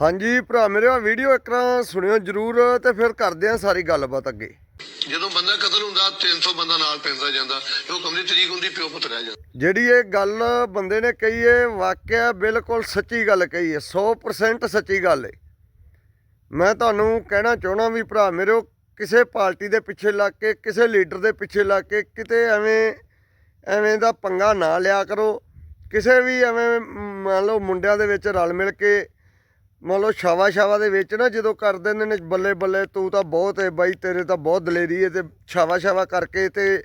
ਹਾਂਜੀ ਭਰਾ ਮੇਰੇ ਆ ਵੀਡੀਓ ਇੱਕ ਵਾਰ ਸੁਣਿਓ ਜਰੂਰ ਤੇ ਫਿਰ ਕਰਦੇ ਆ ਸਾਰੀ ਗੱਲਬਾਤ ਅੱਗੇ। ਜਦੋਂ ਬੰਦਾ ਕਤਲ ਹੁੰਦਾ 300 ਬੰਦਾ ਨਾਲ ਪੈਂਦਾ ਜਾਂਦਾ ਉਹ ਕਮਰੀ ਤਰੀਕ ਹੁੰਦੀ ਪਿਓ ਪੁੱਤ ਰਹਿ ਜਾਂਦਾ। ਜਿਹੜੀ ਇਹ ਗੱਲ ਬੰਦੇ ਨੇ ਕਹੀ ਏ ਵਾਕਿਆ ਬਿਲਕੁਲ ਸੱਚੀ ਗੱਲ ਕਹੀ ਏ 100% ਸੱਚੀ ਗੱਲ ਏ। ਮੈਂ ਤੁਹਾਨੂੰ ਕਹਿਣਾ ਚਾਹਣਾ ਵੀ ਭਰਾ ਮੇਰਿਓ ਕਿਸੇ ਪਾਰਟੀ ਦੇ ਪਿੱਛੇ ਲੱਗ ਕੇ ਕਿਸੇ ਲੀਡਰ ਦੇ ਪਿੱਛੇ ਲੱਗ ਕੇ ਕਿਤੇ ਐਵੇਂ ਐਵੇਂ ਦਾ ਪੰਗਾ ਨਾ ਲਿਆ ਕਰੋ। ਕਿਸੇ ਵੀ ਐਵੇਂ ਮੰਨ ਲਓ ਮੁੰਡਿਆਂ ਦੇ ਵਿੱਚ ਰਲ ਮਿਲ ਕੇ ਮੰਨ ਲਓ ਛਾਵਾ ਛਾਵਾ ਦੇ ਵਿੱਚ ਨਾ ਜਦੋਂ ਕਰ ਦਿੰਦੇ ਨੇ ਬੱਲੇ ਬੱਲੇ, ਤੂੰ ਤਾਂ ਬਹੁਤ ਏ ਬਾਈ, ਤੇਰੇ ਤਾਂ ਬਹੁਤ ਦਲੇਰੀ ਹੈ ਤੇ ਛਾਵਾ ਛਾਵਾ ਕਰਕੇ ਤੇ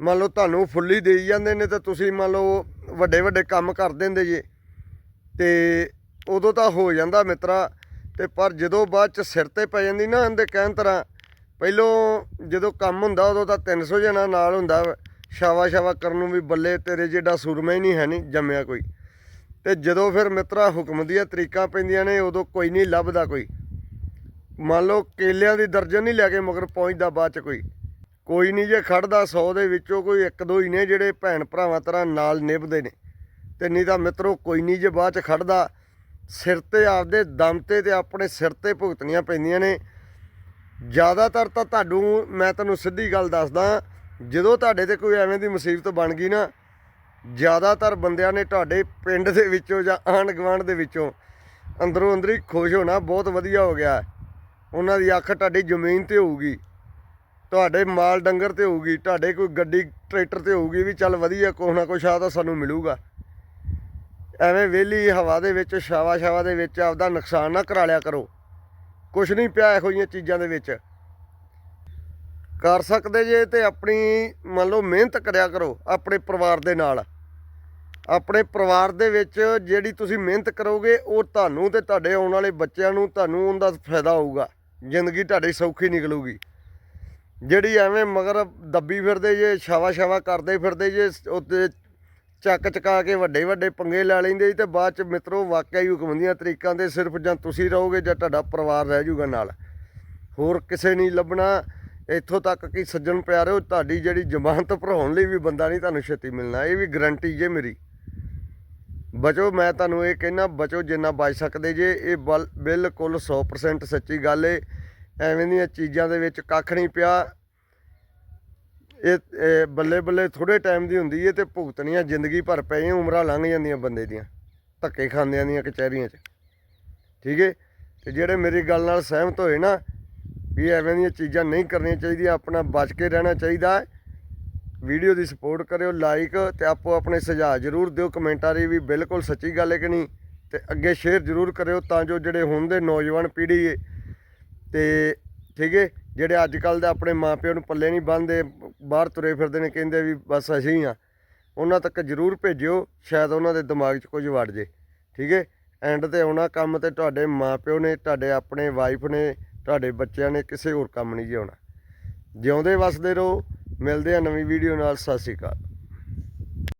ਮੰਨ ਲਓ ਤੁਹਾਨੂੰ ਫੁੱਲੀ ਦੇਈ ਜਾਂਦੇ ਨੇ ਤਾਂ ਤੁਸੀਂ ਮੰਨ ਲਓ ਵੱਡੇ ਵੱਡੇ ਕੰਮ ਕਰ ਦਿੰਦੇ ਜੇ। ਤੇ ਉਦੋਂ ਤਾਂ ਹੋ ਜਾਂਦਾ ਮਿੱਤਰਾ ਤੇ ਪਰ ਜਦੋਂ ਬਾਅਦ ਚ ਸਿਰ ਤੇ ਪੈ ਜਾਂਦੀ ਨਾ ਇਹਦੇ ਕਹਿਣ ਤਰ੍ਹਾਂ, ਪਹਿਲੋਂ ਜਦੋਂ ਕੰਮ ਹੁੰਦਾ ਉਦੋਂ ਤਾਂ 300 ਜਣਾ ਨਾਲ ਹੁੰਦਾ ਛਾਵਾ ਛਾਵਾ ਕਰਨ ਨੂੰ ਵੀ ਬੱਲੇ ਤੇਰੇ ਜਿਹੜਾ ਸੂਰਮਾ ਹੀ ਨਹੀਂ ਹੈ ਨਹੀਂ ਜੰਮਿਆ ਕੋਈ। ਤੇ ਜਦੋਂ ਫਿਰ ਮਿੱਤਰਾ ਹੁਕਮ ਦੀਆਂ ਤਰੀਕਾਂ ਪੈਂਦੀਆਂ ਨੇ, ਉਦੋਂ ਕੋਈ ਨਹੀਂ ਲੱਭਦਾ ਕੋਈ। ਮੰਨ ਲਓ ਕੇਲਿਆਂ ਦੀ ਦਰਜਨ ਨਹੀਂ ਲੈ ਕੇ ਮਗਰ ਪਹੁੰਚਦਾ ਬਾਅਦ ਚ ਕੋਈ। ਕੋਈ ਨਹੀਂ ਜੇ ਖੜਦਾ 100 ਦੇ ਵਿੱਚੋਂ ਕੋਈ ਇੱਕ ਦੋ ਹੀ ਨੇ ਜਿਹੜੇ ਭੈਣ ਭਰਾਵਾਂ ਤਰ੍ਹਾਂ ਨਾਲ ਨਿਭਦੇ ਨੇ। ਤੇ ਨਹੀਂ ਤਾਂ ਮਿੱਤਰੋ ਕੋਈ ਨਹੀਂ ਜੇ ਬਾਅਦ ਚ ਖੜਦਾ, ਸਿਰ ਤੇ ਆਪਦੇ ਦਮ ਤੇ ਤੇ ਆਪਣੇ ਸਿਰ ਤੇ ਭੁਗਤਣੀਆਂ ਪੈਂਦੀਆਂ ਨੇ। ਜ਼ਿਆਦਾਤਰ ਤਾਂ ਤੁਹਾਨੂੰ, ਮੈਂ ਤੁਹਾਨੂੰ ਸਿੱਧੀ ਗੱਲ ਦੱਸਦਾ, ਜਦੋਂ ਤੁਹਾਡੇ ਤੇ ਕੋਈ ਐਵੇਂ ਦੀ ਮੁਸੀਬਤ ਬਣ ਗਈ ਨਾ ਜ਼ਿਆਦਾਤਰ ਬੰਦਿਆਂ ਨੇ ਤੁਹਾਡੇ ਪਿੰਡ ਦੇ ਵਿੱਚੋਂ ਜਾਂ ਆਂਢ ਗੁਆਂਢ ਦੇ ਵਿੱਚੋਂ ਅੰਦਰੋਂ ਅੰਦਰੀ ਖੁਸ਼ ਹੋਣਾ ਬਹੁਤ ਵਧੀਆ ਹੋ ਗਿਆ। ਉਹਨਾਂ ਦੀ ਅੱਖ ਤੁਹਾਡੀ ਜ਼ਮੀਨ ਤੇ ਹੋਊਗੀ। ਤੁਹਾਡੇ ਮਾਲ ਡੰਗਰ ਤੇ ਹੋਊਗੀ, ਤੁਹਾਡੇ ਕੋਈ ਗੱਡੀ, ਟਰੈਕਟਰ ਤੇ ਹੋਊਗੀ ਵੀ ਚੱਲ ਵਧੀਆ ਕੁਛ ਨਾ ਕੁਛ ਆ ਤਾਂ ਸਾਨੂੰ ਮਿਲੂਗਾ। ਐਵੇਂ ਵਿਹਲੀ ਹਵਾ ਦੇ ਵਿੱਚ, ਛਾਵਾ ਛਾਵਾ ਦੇ ਵਿੱਚ ਆਪਦਾ ਨੁਕਸਾਨ ਨਾ ਕਰਾ ਲਿਆ ਕਰੋ। ਕੁਛ ਨਹੀਂ ਪਿਆ ਇਹੋ ਜਿਹੀਆਂ ਚੀਜ਼ਾਂ ਦੇ ਵਿੱਚ। ਕਰ ਸਕਦੇ ਜੇ ਤੇ ਆਪਣੀ ਮੰਨ ਲਓ ਮਿਹਨਤ ਕਰਿਆ ਕਰੋ, ਆਪਣੇ ਪਰਿਵਾਰ ਦੇ ਨਾਲ। ਆਪਣੇ ਪਰਿਵਾਰ ਦੇ ਵਿੱਚ ਜਿਹੜੀ ਤੁਸੀਂ ਮਿਹਨਤ ਕਰੋਗੇ, ਉਹ ਤੁਹਾਨੂੰ ਤੇ ਤੁਹਾਡੇ ਆਉਣ ਵਾਲੇ ਬੱਚਿਆਂ ਨੂੰ, ਤੁਹਾਨੂੰ ਉਹਦਾ ਫਾਇਦਾ ਹੋਊਗਾ। ਜ਼ਿੰਦਗੀ ਤੁਹਾਡੀ ਸੌਖੀ ਨਿਕਲੂਗੀ। ਜਿਹੜੀ ਐਵੇਂ ਮਗਰ ਦੱਬੀ ਫਿਰਦੇ ਜੇ ਛਾਵਾ ਛਾਵਾ ਕਰਦੇ ਫਿਰਦੇ ਜੇ ਉੱਤੇ ਚੱਕ ਚਕਾ ਕੇ ਵੱਡੇ ਵੱਡੇ ਪੰਗੇ ਲੈ ਲੈਂਦੇ ਜੀ ਤੇ ਬਾਅਦ ਚ ਮਿੱਤਰੋ, ਵਾਕਿਆ ਹੀ ਹੁਕਮਦੀਆਂ ਤਰੀਕਾਂ ਦੇ ਸਿਰਫ ਜਾਂ ਤੁਸੀਂ ਰਹੋਗੇ ਜਾਂ ਤੁਹਾਡਾ ਪਰਿਵਾਰ ਰਹਿ ਜਾਊਗਾ ਨਾਲ। ਹੋਰ ਕਿਸੇ ਨਹੀਂ ਲੱਭਣਾ। ਇੱਥੋਂ ਤੱਕ ਕਿ ਸੱਜਣ ਪਿਆਰਿਓ ਤੁਹਾਡੀ ਜਿਹੜੀ ਜ਼ਮਾਨਤ ਭਰਾਉਣ ਲਈ ਵੀ ਬੰਦਾ ਨਹੀਂ, ਤੁਹਾਨੂੰ ਛੇਤੀ ਮਿਲਣਾ। ਇਹ ਵੀ ਗਰੰਟੀ ਜੇ ਮੇਰੀ। ਬਚੋ, ਮੈਂ ਤੁਹਾਨੂੰ ਇਹ ਕਹਿਣਾ ਬਚੋ ਜਿੰਨਾ ਬਚ ਸਕਦੇ ਜੇ। ਇਹ ਬਲ- ਬਿਲਕੁਲ 100% ਸੱਚੀ ਗੱਲ ਏ। ਐਵੇਂ ਦੀਆਂ ਚੀਜ਼ਾਂ ਦੇ ਵਿੱਚ ਕੱਖ ਨਹੀਂ ਪਿਆ। ਇਹ ਬੱਲੇ ਬੱਲੇ ਥੋੜੇ ਟਾਈਮ ਦੀ ਹੁੰਦੀ ਏ ਤੇ ਭੁਗਤਣੀਆਂ ਜ਼ਿੰਦਗੀ ਭਰ ਪਈਆਂ ਉਮਰਾਂ ਲੰਘ ਜਾਂਦੀਆਂ ਬੰਦੇ ਦੀਆਂ। ਧੱਕੇ ਖਾਂਦਿਆਂ ਦੀਆਂ ਕਚਹਿਰੀਆਂ 'ਚ। ਠੀਕ ਏ? ਤੇ ਜਿਹੜੇ ਮੇਰੀ ਗੱਲ ਨਾਲ ਸਹਿਮਤ ਹੋਏ ਨਾ, ਵੀ ਐਵੇਂ ਦੀਆਂ ਚੀਜ਼ਾਂ ਨਹੀਂ ਕਰਨੀਆਂ ਚਾਹੀਦੀਆਂ, ਆਪਣਾ ਬਚ ਕੇ ਰਹਿਣਾ ਚਾਹੀਦਾ। ਵੀਡੀਓ ਦੀ ਸਪੋਰਟ ਕਰਿਓ ਲਾਈਕ ਤੇ ਆਪੋ ਆਪਣੇ ਸੁਝਾਅ ਜ਼ਰੂਰ ਦਿਓ ਕਮੈਂਟਾਂ ਰੀ ਵੀ ਬਿਲਕੁਲ ਸੱਚੀ ਗੱਲ ਹੈ ਕਿ ਨਹੀਂ ਤੇ ਅੱਗੇ ਸ਼ੇਅਰ ਜ਼ਰੂਰ ਕਰਿਓ ਤਾਂ ਜੋ ਜਿਹੜੇ ਹੁਣ ਦੇ ਨੌਜਵਾਨ ਪੀੜ੍ਹੀ ਹੈ ਤੇ ਠੀਕ ਹੈ, ਜਿਹੜੇ ਅੱਜ ਕੱਲ ਦੇ ਆਪਣੇ ਮਾਪਿਆਂ ਨੂੰ ਪੱਲੇ ਨਹੀਂ ਬੰਨਦੇ, ਬਾਹਰ ਤੁਰੇ ਫਿਰਦੇ ਨੇ, ਕਹਿੰਦੇ ਵੀ ਬਸ ਅਸੀਂ ਆ ਉਹਨਾਂ ਤੱਕ ਜ਼ਰੂਰ ਭੇਜਿਓ, ਸ਼ਾਇਦ ਉਹਨਾਂ ਦੇ ਦਿਮਾਗ 'ਚ ਕੁਝ ਵੜ ਜੇ, ਠੀਕ ਹੈ ਐਂਡ ਤੇ ਆਉਣਾ ਕੰਮ ਤੇ ਤੁਹਾਡੇ ਮਾਪਿਓ ਨੇ, ਤੁਹਾਡੇ ਆਪਣੇ ਵਾਈਫ ਨੇ, ਤੁਹਾਡੇ ਬੱਚਿਆਂ ਨੇ ਕਿਸੇ ਹੋਰ ਕੰਮ ਨਹੀਂ ਜਿਉਣਾ, ਜਿਉਂਦੇ ਵਸਦੇ ਰਹੋ ਮਿਲਦੇ ਆ ਨਵੀਂ ਵੀਡੀਓ ਨਾਲ ਸਤਿ ਸ਼੍ਰੀ ਅਕਾਲ।